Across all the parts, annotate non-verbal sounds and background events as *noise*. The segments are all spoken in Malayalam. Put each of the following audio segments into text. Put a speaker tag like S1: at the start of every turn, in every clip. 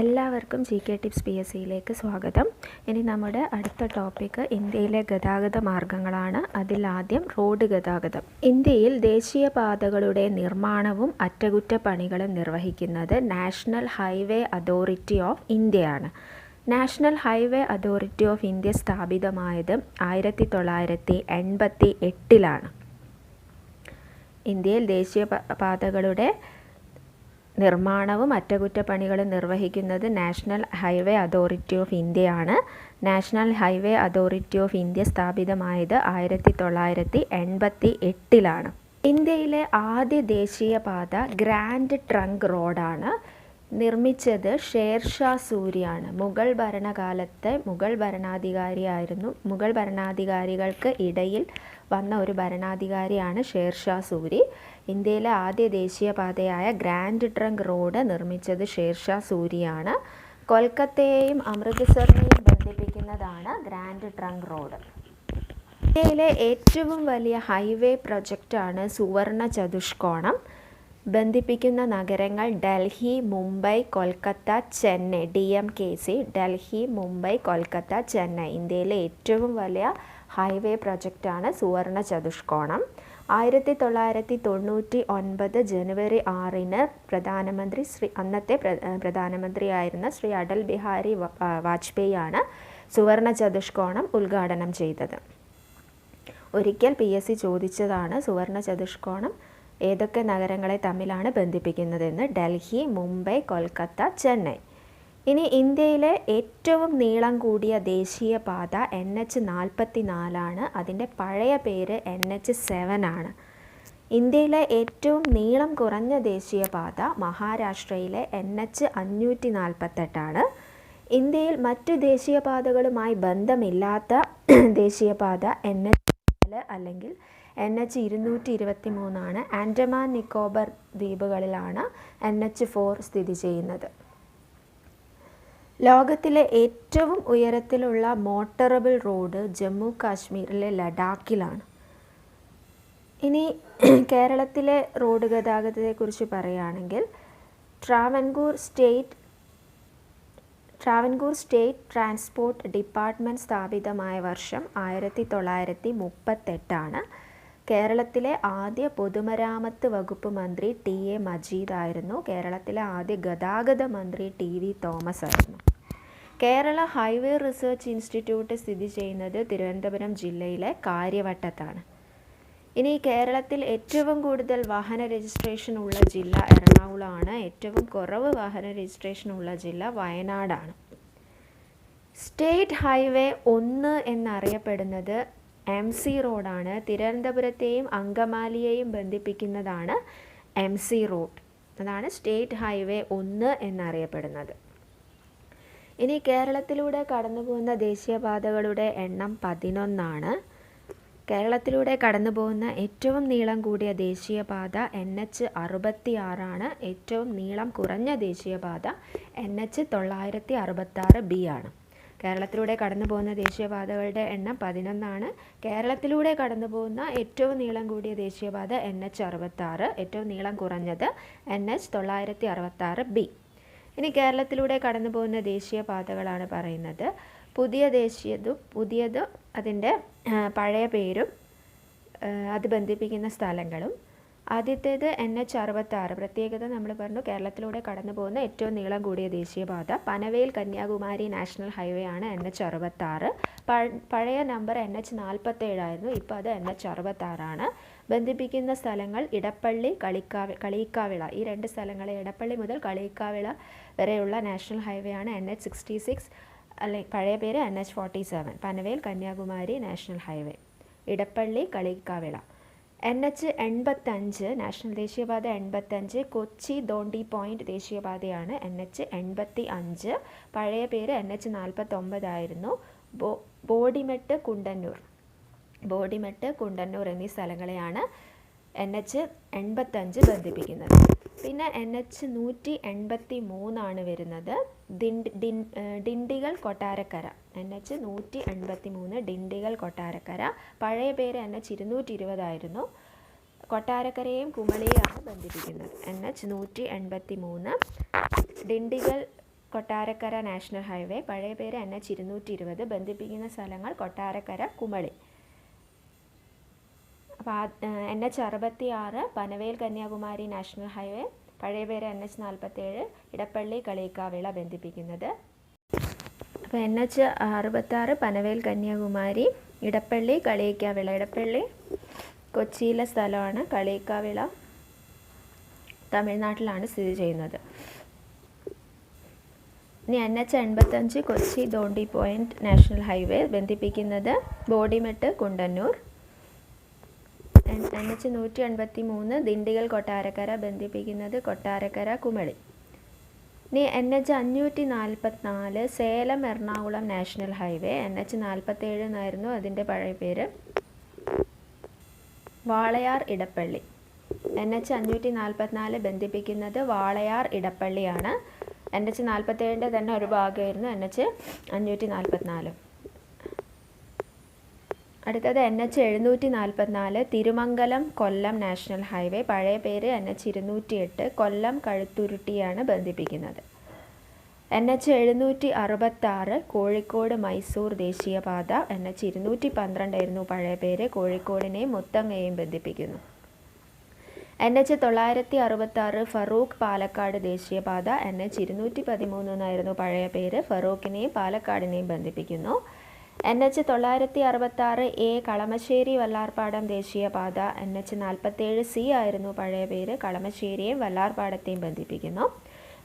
S1: എല്ലാവർക്കും G K tips P S സിയിലേക്ക് സ്വാഗതം. ഇനി നമ്മുടെ അടുത്ത ടോപ്പിക്ക് ഇന്ത്യയിലെ ഗതാഗത മാർഗങ്ങളാണ്. അതിലാദ്യം റോഡ് ഗതാഗതം. ഇന്ത്യയിൽ ദേശീയപാതകളുടെ നിർമ്മാണവും അറ്റകുറ്റപ്പണികളും നിർവഹിക്കുന്നത് നാഷണൽ ഹൈവേ അതോറിറ്റി ഓഫ് ഇന്ത്യയാണ് national highway authority of India സ്ഥാപിതമായത് ആയിരത്തി തൊള്ളായിരത്തി എൺപത്തി എട്ടിലാണ് ഇന്ത്യയിൽ ദേശീയ പാതകളുടെ നിർമ്മാണവും അറ്റകുറ്റപ്പണികളും നിർവഹിക്കുന്നത് നാഷണൽ ഹൈവേ അതോറിറ്റി ഓഫ് ഇന്ത്യയാണ്. National highway authority of India സ്ഥാപിതമായത് ആയിരത്തി തൊള്ളായിരത്തി എൺപത്തി എട്ടിലാണ് ഇന്ത്യയിലെ ആദ്യ ദേശീയപാത ഗ്രാൻഡ് ട്രങ്ക് റോഡാണ്. നിർമ്മിച്ചത് ഷേർഷാ സൂരിയാണ്. മുഗൾ ഭരണകാലത്തെ മുഗൾ ഭരണാധികാരിയായിരുന്നു. മുഗൾ ഭരണാധികാരികൾക്ക് ഇടയിൽ വന്ന ഒരു ഭരണാധികാരിയാണ് ഷേർഷാ സൂരി. ഇന്ത്യയിലെ ആദ്യ ദേശീയപാതയായ ഗ്രാൻഡ് ട്രങ്ക് റോഡ് നിർമ്മിച്ചത് ഷേർഷാ സൂരിയാണ്. കൊൽക്കത്തയെയും അമൃത്സറിനെയും ബന്ധിപ്പിക്കുന്നതാണ് ഗ്രാൻഡ് ട്രങ്ക് റോഡ്. ഇന്ത്യയിലെ ഏറ്റവും വലിയ ഹൈവേ പ്രൊജക്റ്റാണ് സുവർണ ചതുഷ്കോണം. ബന്ധിപ്പിക്കുന്ന നഗരങ്ങൾ Delhi Mumbai Kolkata Chennai D M K C Delhi Mumbai Kolkata Chennai. ഇന്ത്യയിലെ ഏറ്റവും വലിയ ഹൈവേ പ്രൊജക്റ്റാണ് സുവർണ ചതുഷ്കോണം. ആയിരത്തി തൊള്ളായിരത്തി തൊണ്ണൂറ്റി ഒൻപത് ജനുവരി ആറിന് പ്രധാനമന്ത്രി ശ്രീ അന്നത്തെ പ്ര- പ്രധാനമന്ത്രിയായിരുന്ന ശ്രീ അടൽ ബിഹാരി വാജ്പേയി ആണ് സുവർണ ചതുഷ്കോണം ഉദ്ഘാടനം ചെയ്തത്. ഒരിക്കൽ പി എസ് സി ചോദിച്ചതാണ് സുവർണ ചതുഷ്കോണം ഏതൊക്കെ നഗരങ്ങളെ തമ്മിലാണ് ബന്ധിപ്പിക്കുന്നതെന്ന്. ഡൽഹി മുംബൈ കൊൽക്കത്ത ചെന്നൈ. ഇനി ഇന്ത്യയിലെ ഏറ്റവും നീളം കൂടിയ ദേശീയപാത എൻ എച്ച് നാൽപ്പത്തി നാലാണ് അതിന്റെ പഴയ പേര് എൻ എച്ച് സെവൻ ആണ്. ഇന്ത്യയിലെ ഏറ്റവും നീളം കുറഞ്ഞ ദേശീയപാത മഹാരാഷ്ട്രയിലെ എൻ എച്ച് അഞ്ഞൂറ്റി നാൽപ്പത്തെട്ടാണ് ഇന്ത്യയിൽ മറ്റു ദേശീയപാതകളുമായി ബന്ധമില്ലാത്ത ദേശീയപാത എൻ എച്ച് നാല് അല്ലെങ്കിൽ എൻ എച്ച് ഇരുന്നൂറ്റി ഇരുപത്തി മൂന്നാണ് ആൻഡമാൻ നിക്കോബർ ദ്വീപുകളിലാണ് എൻ എച്ച് ഫോർ സ്ഥിതി ചെയ്യുന്നത്. ലോകത്തിലെ ഏറ്റവും ഉയരത്തിലുള്ള മോട്ടറബിൾ റോഡ് ജമ്മു കാശ്മീരിലെ ലഡാക്കിലാണ്. ഇനി *clears throat* കേരളത്തിലെ റോഡ് ഗതാഗതത്തെക്കുറിച്ച് പറയുകയാണെങ്കിൽ Travancore state Travancore state transport department സ്ഥാപിതമായ വർഷം ആയിരത്തി തൊള്ളായിരത്തി മുപ്പത്തെട്ടാണ് കേരളത്തിലെ ആദ്യ പൊതുമരാമത്ത് വകുപ്പ് മന്ത്രി ടി എ മജീദ് ആയിരുന്നു. കേരളത്തിലെ ആദ്യ ഗതാഗത മന്ത്രി ടി വി തോമസ് ആയിരുന്നു. കേരള ഹൈവേ റിസർച്ച് ഇൻസ്റ്റിറ്റ്യൂട്ട് സ്ഥിതി ചെയ്യുന്നത് തിരുവനന്തപുരം ജില്ലയിലെ കാര്യവട്ടത്താണ്. ഇനി കേരളത്തിൽ ഏറ്റവും കൂടുതൽ വാഹന രജിസ്ട്രേഷൻ ഉള്ള ജില്ല എറണാകുളമാണ്. ഏറ്റവും കുറവ് വാഹന രജിസ്ട്രേഷൻ ഉള്ള ജില്ല വയനാടാണ്. സ്റ്റേറ്റ് ഹൈവേ ഒന്ന് എന്നറിയപ്പെടുന്നത് എം സി റോഡാണ്. തിരുവനന്തപുരത്തെയും അങ്കമാലിയെയും ബന്ധിപ്പിക്കുന്നതാണ് എം സി റോഡ്. അതാണ് സ്റ്റേറ്റ് ഹൈവേ ഒന്ന് എന്നറിയപ്പെടുന്നത്. ഇനി കേരളത്തിലൂടെ കടന്നു പോകുന്ന ദേശീയപാതകളുടെ എണ്ണം പതിനൊന്നാണ്. കേരളത്തിലൂടെ കടന്നു പോകുന്ന ഏറ്റവും നീളം കൂടിയ ദേശീയപാത എൻ എച്ച് അറുപത്തി ആറാണ് ഏറ്റവും നീളം കുറഞ്ഞ ദേശീയപാത എൻ എച്ച് തൊള്ളായിരത്തി അറുപത്താറ് ബി ആണ്. കേരളത്തിലൂടെ കടന്നു പോകുന്ന ദേശീയപാതകളുടെ എണ്ണം പതിനൊന്നാണ്. കേരളത്തിലൂടെ കടന്നു പോകുന്ന ഏറ്റവും നീളം കൂടിയ ദേശീയപാത എൻ എച്ച് അറുപത്താറ് ഏറ്റവും നീളം കുറഞ്ഞത് എൻ എച്ച് തൊള്ളായിരത്തി അറുപത്താറ് ബി ഇനി കേരളത്തിലൂടെ കടന്നു പോകുന്ന ദേശീയപാതകളാണ് പറയുന്നത്. പുതിയ ദേശീയതും പുതിയത് അതിന്റെ പഴയ പേരും അത് ബന്ധിപ്പിക്കുന്ന സ്ഥലങ്ങളും ആദ്യത്തേത് എൻ എച്ച് അറുപത്താറ്. പ്രത്യേകത നമ്മൾ പറഞ്ഞു കേരളത്തിലൂടെ കടന്നു പോകുന്ന ഏറ്റവും നീളം കൂടിയ ദേശീയപാത പനവേൽ കന്യാകുമാരി നാഷണൽ ഹൈവേ ആണ് എൻ എച്ച് അറുപത്താറ്. പഴയ നമ്പർ എൻ എച്ച് നാൽപ്പത്തേഴായിരുന്നു ഇപ്പോൾ അത് എൻ എച്ച് അറുപത്താറാണ്. ബന്ധിപ്പിക്കുന്ന സ്ഥലങ്ങൾ ഇടപ്പള്ളി കളിക്കാവി കളിയിക്കാവിള ഈ രണ്ട് സ്ഥലങ്ങളെ ഇടപ്പള്ളി മുതൽ കളിയിക്കാവിള വരെയുള്ള നാഷണൽ ഹൈവേ ആണ് എൻ എച്ച് സിക്സ്റ്റി സിക്സ് അല്ലെ പഴയ പേര് N H forty seven. Panvel Kanyakumari national highway. Edappally Kaliyikkavila. N H എൺപത്തഞ്ച് നാഷണൽ ദേശീയപാത എൺപത്തഞ്ച് കൊച്ചി ദോണ്ടി പോയിന്റ് ദേശീയപാതയാണ് എൻ എച്ച് എൺപത്തി അഞ്ച് പഴയ പേര് എൻ എച്ച് നാൽപ്പത്തൊമ്പതായിരുന്നു ബോ ബോഡിമെട്ട് കുണ്ടന്നൂർ. ബോഡിമെട്ട് കുണ്ടന്നൂർ എന്നീ സ്ഥലങ്ങളെയാണ് എൻ എച്ച് എൺപത്തഞ്ച് ബന്ധിപ്പിക്കുന്നത്. പിന്നെ എൻ എച്ച് നൂറ്റി എൺപത്തി മൂന്നാണ് വരുന്നത്. ഡിണ്ടിഗൽ കൊട്ടാരക്കര. എൻ എച്ച് നൂറ്റി എൺപത്തി മൂന്ന് ഡിണ്ടിഗൽ കൊട്ടാരക്കര. പഴയ പേര് എൻ എച്ച് ഇരുന്നൂറ്റി ഇരുപതായിരുന്നു കൊട്ടാരക്കരയും കുമളിയാണ് ബന്ധിപ്പിക്കുന്നത്. എൻ എച്ച് നൂറ്റി എൺപത്തി മൂന്ന് ഡിണ്ടിഗൽ കൊട്ടാരക്കര നാഷണൽ ഹൈവേ. പഴയ പേര് എൻ എച്ച് ഇരുന്നൂറ്റി ഇരുപത്. ബന്ധിപ്പിക്കുന്ന സ്ഥലങ്ങൾ കൊട്ടാരക്കര കുമളി. എൻ എച്ച് അറുപത്തി ആറ് പനവേൽ കന്യാകുമാരി നാഷണൽ ഹൈവേ പഴയ പേര് എൻ എച്ച് നാൽപ്പത്തേഴ് ഇടപ്പള്ളി കളിയിക്കാവിള ബന്ധിപ്പിക്കുന്നത്. അപ്പോൾ എൻ എച്ച് അറുപത്താറ് പനവേൽ കന്യാകുമാരി ഇടപ്പള്ളി കളിയിക്കാവിള ഇടപ്പള്ളി കൊച്ചിയിലെ സ്ഥലമാണ് കളിയിക്കാവിള തമിഴ്നാട്ടിലാണ് സ്ഥിതി ചെയ്യുന്നത്. ഇനി എൻ എച്ച് എൺപത്തഞ്ച് Kochi Thondi point national highway ബന്ധിപ്പിക്കുന്നത് ബോഡിമെട്ട് കുണ്ടന്നൂർ. എൻ എച്ച് നൂറ്റി എൺപത്തി മൂന്ന് ദിണ്ടിഗൽ കൊട്ടാരക്കര ബന്ധിപ്പിക്കുന്നത് കൊട്ടാരക്കര കുമളി. ഇനി എൻ എച്ച് അഞ്ഞൂറ്റി നാൽപ്പത്തിനാല് Salem Ernakulam national highway. N H നാൽപ്പത്തേഴ് എന്നായിരുന്നു അതിന്റെ പഴയ പേര്. വാളയാർ ഇടപ്പള്ളി. എൻ എച്ച് അഞ്ഞൂറ്റി നാൽപ്പത്തിനാല് ബന്ധിപ്പിക്കുന്നത് വാളയാർ ഇടപ്പള്ളിയാണ്. എൻ എച്ച് നാൽപ്പത്തേഴിന്റെ തന്നെ ഒരു ഭാഗമായിരുന്നു എൻ എച്ച് അഞ്ഞൂറ്റി നാൽപ്പത്തിനാല് അടുത്തത് എൻ എച്ച് എഴുന്നൂറ്റി നാൽപ്പത്തിനാല് തിരുമംഗലം കൊല്ലം നാഷണൽ ഹൈവേ. പഴയ പേര് എൻ എച്ച് ഇരുന്നൂറ്റി എട്ട് കൊല്ലം കഴുത്തുരുട്ടിയാണ് ബന്ധിപ്പിക്കുന്നത്. എൻ എച്ച് എഴുന്നൂറ്റി അറുപത്താറ് കോഴിക്കോട് മൈസൂർ ദേശീയപാത. എൻ എച്ച് ഇരുന്നൂറ്റി പന്ത്രണ്ടായിരുന്നു പഴയ പേര്. കോഴിക്കോടിനെയും മുത്തങ്ങയെയും ബന്ധിപ്പിക്കുന്നു. എൻ എച്ച് തൊള്ളായിരത്തി അറുപത്താറ് ഫറൂഖ് പാലക്കാട് ദേശീയപാത. എൻ എച്ച് ഇരുന്നൂറ്റി പതിമൂന്ന് എന്നായിരുന്നു പഴയ പേര്. ഫറൂഖിനെയും പാലക്കാടിനെയും ബന്ധിപ്പിക്കുന്നു. എൻ എച്ച് തൊള്ളായിരത്തി അറുപത്താറ് എ കളമശ്ശേരി വല്ലാർപാടം ദേശീയപാത എൻ എച്ച് നാൽപ്പത്തേഴ് സി ആയിരുന്നു പഴയ പേര് കളമശ്ശേരിയും വല്ലാർപാടത്തെയും ബന്ധിപ്പിക്കുന്നു.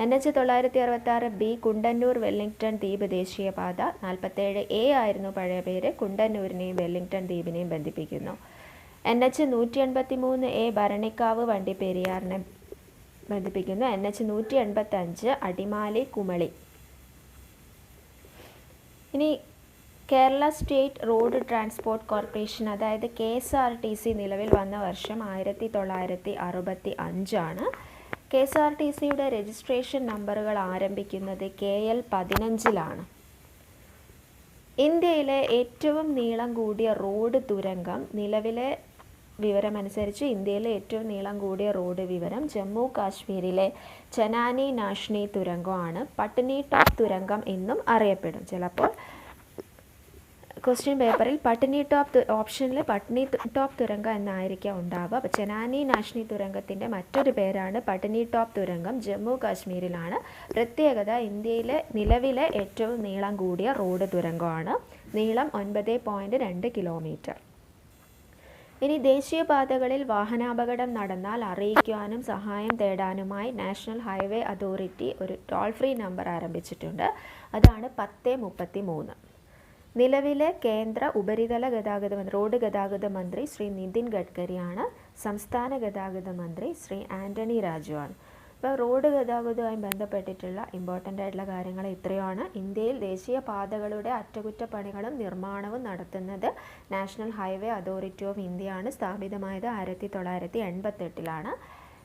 S1: എൻ എച്ച് തൊള്ളായിരത്തി അറുപത്താറ് ബി കുണ്ടന്നൂർ വെല്ലിംഗ്ടൺ ദ്വീപ് ദേശീയപാത നാൽപ്പത്തേഴ് എ ആയിരുന്നു പഴയ പേര് കുണ്ടന്നൂരിനെയും വെല്ലിംഗ്ടൺ ദ്വീപിനെയും ബന്ധിപ്പിക്കുന്നു. എൻ എച്ച് നൂറ്റി എൺപത്തി മൂന്ന് എ ഭരണിക്കാവ് വണ്ടിപ്പെരിയാറിനെ ബന്ധിപ്പിക്കുന്നു. എൻ എച്ച് നൂറ്റി എൺപത്തഞ്ച് അടിമാലി കുമളി. ഇനി Kerala state road transport corporation അതായത് K S R T C നിലവിൽ വന്ന വർഷം ആയിരത്തി തൊള്ളായിരത്തി അറുപത്തി അഞ്ചാണ് കെ എസ് ആർ ടി സിയുടെ രജിസ്ട്രേഷൻ നമ്പറുകൾ ആരംഭിക്കുന്നത് കെ എൽ പതിനഞ്ചിലാണ്. ഇന്ത്യയിലെ ഏറ്റവും നീളം കൂടിയ റോഡ് തുരങ്കം നിലവിലെ വിവരമനുസരിച്ച് ഇന്ത്യയിലെ ഏറ്റവും നീളം കൂടിയ റോഡ് വിവരം ജമ്മു കാശ്മീരിലെ ചനാനി നാഷ്നി തുരങ്കമാണ്. പട്ടിനി ടോപ്പ് തുരങ്കം എന്നും അറിയപ്പെടും. ചിലപ്പോൾ ക്വസ്റ്റ്യൻ പേപ്പറിൽ പട്ടിനി ടോപ്പ് ഓപ്ഷനിൽ പട്ടിനി ടോപ്പ് തുരങ്ക എന്നായിരിക്കാം ഉണ്ടാവുക. അപ്പോൾ ചെനാനി നാഷ്നി തുരങ്കത്തിന്റെ മറ്റൊരു പേരാണ് പട്ടിനി ടോപ്പ് തുരങ്കം. ജമ്മു കാശ്മീരിലാണ്. പ്രത്യേകത ഇന്ത്യയിലെ നിലവിലെ ഏറ്റവും നീളം കൂടിയ റോഡ് തുരങ്കമാണ്. നീളം ഒൻപത് പോയിന്റ് രണ്ട് കിലോമീറ്റർ ഇനി ദേശീയപാതകളിൽ വാഹനാപകടം നടന്നാൽ അറിയിക്കുവാനും സഹായം തേടാനുമായി നാഷണൽ ഹൈവേ അതോറിറ്റി ഒരു ടോൾ ഫ്രീ നമ്പർ ആരംഭിച്ചിട്ടുണ്ട്. അതാണ് പത്ത് മുപ്പത്തി മൂന്ന് നിലവിലെ കേന്ദ്ര ഉപരിതല ഗതാഗത മന്ത്രി റോഡ് ഗതാഗത മന്ത്രി ശ്രീ നിതിൻ ഗഡ്കരിയാണ് സംസ്ഥാന ഗതാഗത മന്ത്രി ശ്രീ ആന്റണി രാജുവാണ്. ഇപ്പോൾ റോഡ് ഗതാഗതവുമായി ബന്ധപ്പെട്ടിട്ടുള്ള ഇമ്പോർട്ടന്റ് ആയിട്ടുള്ള കാര്യങ്ങൾ ഇത്രയാണ്. ഇന്ത്യയിൽ ദേശീയ പാതകളുടെ അറ്റകുറ്റപ്പണികളും നിർമ്മാണവും നടത്തുന്നത് നാഷണൽ ഹൈവേ അതോറിറ്റി ഓഫ് ഇന്ത്യയാണ് സ്ഥാപിതമായത് ആയിരത്തി തൊള്ളായിരത്തി എൺപത്തെട്ടിലാണ്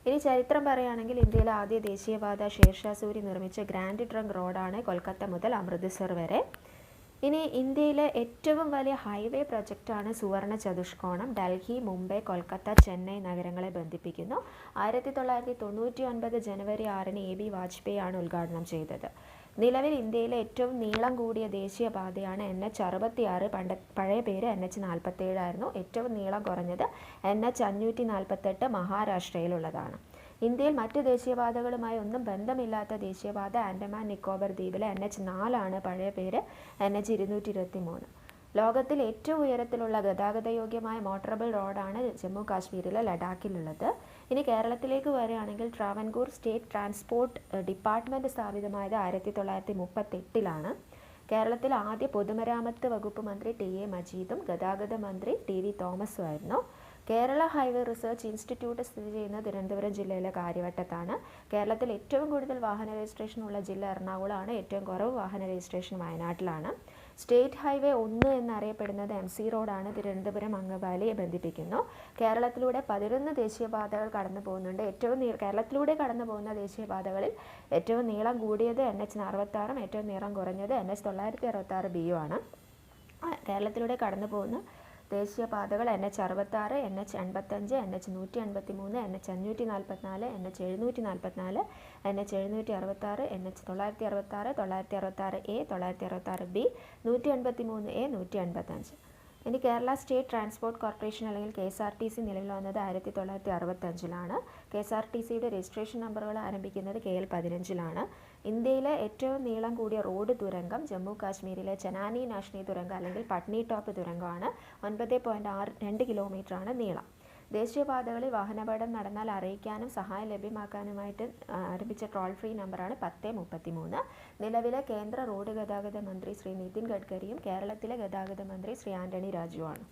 S1: ഇനി ചരിത്രം പറയുകയാണെങ്കിൽ ഇന്ത്യയിലെ ആദ്യ ദേശീയപാത ഷേർഷാസൂരി നിർമ്മിച്ച ഗ്രാൻഡ് ട്രങ്ക് റോഡാണ് കൊൽക്കത്ത മുതൽ അമൃത്സർ വരെ. ഇനി ഇന്ത്യയിലെ ഏറ്റവും വലിയ ഹൈവേ പ്രൊജക്റ്റാണ് സുവർണ ചതുഷ്കോണം. ഡൽഹി മുംബൈ കൊൽക്കത്ത ചെന്നൈ നഗരങ്ങളെ ബന്ധിപ്പിക്കുന്നു. ആയിരത്തി തൊള്ളായിരത്തി തൊണ്ണൂറ്റി ഒൻപത് ജനുവരി ആറിന് എ ബി വാജ്പേയി ആണ് ഉദ്ഘാടനം ചെയ്തത്. നിലവിൽ ഇന്ത്യയിലെ ഏറ്റവും നീളം കൂടിയ ദേശീയപാതയാണ് എൻ എച്ച് അറുപത്തിയാറ്. പണ്ട പഴയ പേര് എൻ എച്ച് നാൽപ്പത്തേഴായിരുന്നു ഏറ്റവും നീളം കുറഞ്ഞത് എൻ എച്ച് അഞ്ഞൂറ്റി നാൽപ്പത്തെട്ട് മഹാരാഷ്ട്രയിലുള്ളതാണ്. ഇന്ത്യയിൽ മറ്റ് ദേശീയപാതകളുമായി ഒന്നും ബന്ധമില്ലാത്ത ദേശീയപാത ആൻഡമാൻ നിക്കോബർ ദ്വീപിലെ എൻ എച്ച് നാലാണ്. പഴയ പേര് എൻ എച്ച് ഇരുന്നൂറ്റി ഇരുപത്തി മൂന്ന് ലോകത്തിൽ ഏറ്റവും ഉയരത്തിലുള്ള ഗതാഗതയോഗ്യമായ മോട്ടറബിൾ റോഡാണ് ജമ്മു കാശ്മീരിലെ ലഡാക്കിലുള്ളത്. ഇനി കേരളത്തിലേക്ക് വരികയാണെങ്കിൽ ട്രാവൻകൂർ സ്റ്റേറ്റ് ട്രാൻസ്പോർട്ട് ഡിപ്പാർട്ട്മെന്റ് സ്ഥാപിതമായത് ആയിരത്തി തൊള്ളായിരത്തി മുപ്പത്തെട്ടിലാണ് കേരളത്തിൽ ആദ്യ പൊതുമരാമത്ത് വകുപ്പ് മന്ത്രി ടി എ മജീദും ഗതാഗത മന്ത്രി ടി വി തോമസും ആയിരുന്നു. കേരള ഹൈവേ റിസർച്ച് ഇൻസ്റ്റിറ്റ്യൂട്ട് സ്ഥിതി ചെയ്യുന്ന തിരുവനന്തപുരം ജില്ലയിലെ കാര്യവട്ടത്താണ്. കേരളത്തിൽ ഏറ്റവും കൂടുതൽ വാഹന രജിസ്ട്രേഷൻ ഉള്ള ജില്ല എറണാകുളമാണ്. ഏറ്റവും കുറവ് വാഹന രജിസ്ട്രേഷൻ വയനാട്ടിലാണ്. സ്റ്റേറ്റ് ഹൈവേ ഒന്ന് എന്നറിയപ്പെടുന്നത് എം സി റോഡാണ്. തിരുവനന്തപുരം അങ്കമാലിയെ ബന്ധിപ്പിക്കുന്നു. കേരളത്തിലൂടെ പതിനൊന്ന് ദേശീയപാതകൾ കടന്നു പോകുന്നുണ്ട്. ഏറ്റവും കേരളത്തിലൂടെ കടന്നു പോകുന്ന ദേശീയപാതകളിൽ ഏറ്റവും നീളം കൂടിയത് എൻ എച്ച് അറുപത്താറും ഏറ്റവും നീളം കുറഞ്ഞത് എൻ എച്ച് തൊള്ളായിരത്തി അറുപത്താറ് ബിയു ആണ്. കേരളത്തിലൂടെ കടന്നു പോകുന്ന ദേശീയപാതകൾ എൻ എച്ച് അറുപത്താറ് എൻ എച്ച് എൺപത്തഞ്ച് എൻ എച്ച് നൂറ്റി എൺപത്തി മൂന്ന് എൻ എച്ച് അഞ്ഞൂറ്റി നാൽപ്പത്തിനാല് എൻ എച്ച് എഴുന്നൂറ്റി നാൽപ്പത്തിനാല് എൻ എച്ച് എഴുന്നൂറ്റി അറുപത്താറ് എൻ എച്ച് തൊള്ളായിരത്തി അറുപത്താറ് തൊള്ളായിരത്തി അറുപത്താറ് എ തൊള്ളായിരത്തി അറുപത്താറ് ബി നൂറ്റി എൺപത്തി മൂന്ന് എ നൂറ്റി എൺപത്തഞ്ച് ഇനി കേരള സ്റ്റേറ്റ് ട്രാൻസ്പോർട്ട് കോർപ്പറേഷൻ അല്ലെങ്കിൽ K S R T C നിലവിൽ വന്നത് ആയിരത്തി തൊള്ളായിരത്തി അറുപത്തഞ്ചിലാണ് കെ എസ് ആർ ടി സിയുടെ രജിസ്ട്രേഷൻ നമ്പറുകൾ ആരംഭിക്കുന്നത് കെ എൽ പതിനഞ്ചിലാണ്. ഇന്ത്യയിലെ ഏറ്റവും നീളം കൂടിയ റോഡ് തുരങ്കം ജമ്മു കാശ്മീരിലെ ചനാനി നാഷ്നി തുരങ്കം അല്ലെങ്കിൽ പട്നി ടോപ്പ് തുരങ്കമാണ് ഒൻപത് പോയിന്റ് ആറ് രണ്ട് കിലോമീറ്ററാണ് നീളം. ദേശീയപാതകളിൽ വാഹനാപകടം നടന്നാൽ അറിയിക്കാനും സഹായം ലഭ്യമാക്കാനുമായിട്ട് ആരംഭിച്ച ട്രോൾ ഫ്രീ നമ്പറാണ് പത്ത് മുപ്പത്തി മൂന്ന് നിലവിലെ കേന്ദ്ര റോഡ് ഗതാഗത മന്ത്രി ശ്രീ നിതിൻ ഗഡ്കരിയും കേരളത്തിലെ ഗതാഗത മന്ത്രി ശ്രീ ആന്റണി രാജുവാണ്.